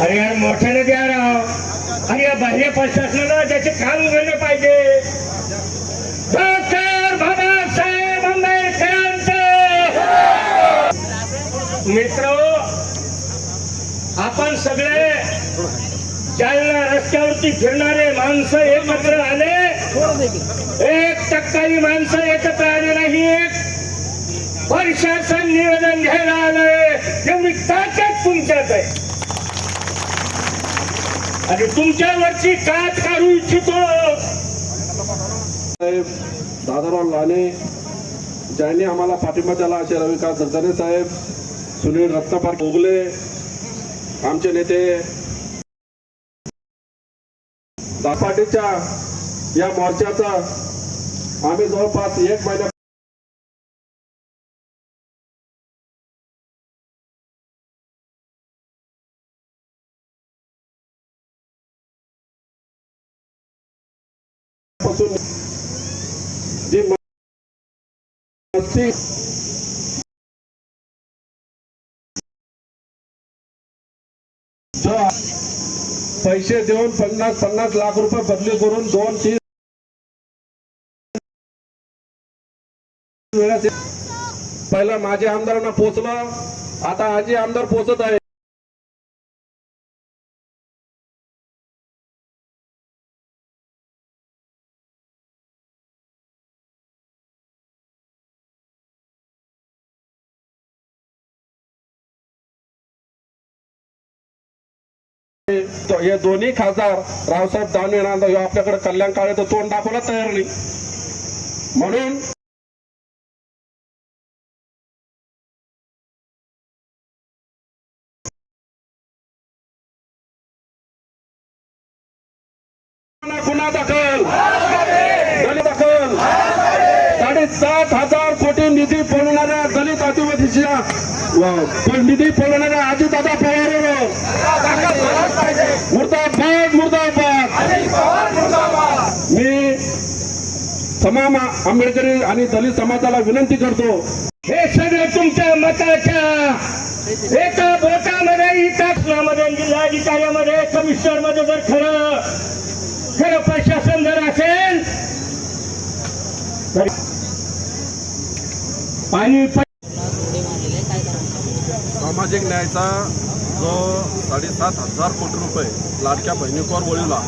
अरे यार मोठ्याने द्या राव आणि या बाह्य प्रशासनाला त्याचे काम झाले पाहिजे. डॉक्टर बाबासाहेब आंबेडकरांचे. मित्र आपण सगळे जालना रस्त्यावरती फिरणारे माणसं एकत्र आले. एक टक्काही माणसं एकत्र आले नाही. प्रशासन निवेदन घ्यायला आलंय. एवढी ताकद तुमच्यात आहे. आणि तुमच्यावरची कात काढू इच्छितो साहेब दादाराव लाने ज्यांनी आम्हाला पाठिंबा दिला असे रविकांत दर्जने साहेब सुनील रत्नपार गोगले आमचे नेते दापाटीच्या या मोर्चाचा आम्ही जवळपास एक महिन्या पासून जी मस्ती जो पैसे देऊन पन्नास पन्नास लाख रुपये बदली करून दोन तीन वेळा पहिला माझ्या आमदारांना पोचलं. आता आजी आमदार पोचत आहे. हे दोन्ही खासदार रावसाहेब दानवे नांदा ह्यो आपल्याकडे कल्याण काळे तर तोंड दाखवायला तयार नाही. म्हणून गुन्हा दाखल दलित दाखल साडेसात हजार कोटी निधी पळवणाऱ्या दलित आदिवासीच्या व- पण निधी पळवणाऱ्या आदिदादा पवारवर मुर्दाबाद मुर्दाबाद. मी तमाम आंबेडकरी आणि दलित समाजाला विनंती करतो. हे सगळं तुमच्या मताच्या एका बोटामध्ये इटाक्षणामध्ये जिल्हाधिकाऱ्यामध्ये कमिशनरमध्ये जर खरं खरं प्रशासन जर असेल पाणी सामाजिक न्यायाचा जो साडेसात हजार कोटी रुपये लाडक्या बहिणीकोर वळीला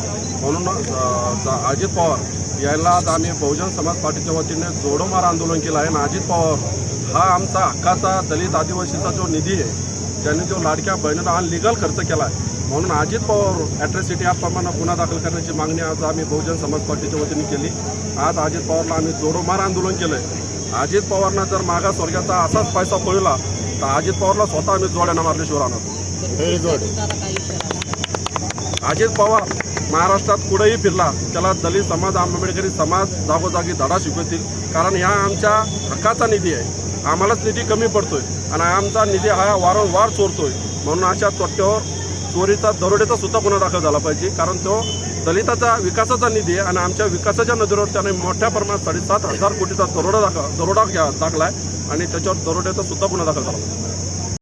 म्हणून अजित पवार याला आज आम्ही बहुजन समाज पार्टीच्या वतीने जोडोमार आंदोलन केलं आहे. आणि अजित पवार हा आमचा हक्काचा दलित आदिवासीचा जो निधी आहे ज्यांनी जो लाडक्या बहिणीला हा लिगल खर्च केला आहे म्हणून अजित पवार ॲट्रॉसिटी याप्रमाणे गुन्हा दाखल करण्याची मागणी आज आम्ही बहुजन समाज पार्टीच्या वतीने केली. आज अजित पवारला आम्ही जोडोमार आंदोलन केलं आहे अजित पवारनं जर मागास वर्गाचा असाच पैसा पळला तर अजित पवारला स्वतः आम्ही जोड्यानं मारल्याशिवाय राहणार अजित पवार महाराष्ट्रात कुठेही फिरला त्याला दलित समाज आंबेडकरी समाज जागोजागी धडा शिकवतील. कारण ह्या आमच्या हक्काचा निधी आहे. आम्हालाच निधी कमी पडतोय आणि आमचा निधी हा वारंवार चोरतोय. म्हणून अशा चोट्ट्यावर चोरीचा दरोड्याचा सुद्धा गुन्हा दाखल झाला पाहिजे. कारण तो दलिताचा विकासाचा निधी आहे आणि आमच्या विकासाच्या नजरेवर त्याने मोठ्या प्रमाणात साडेसात हजार कोटीचा दरोडा दाखल दरोडा घ्या- दाखला आहे आणि त्याच्यावर दरोड्याचा सुद्धा गुन्हा दाखल झाला.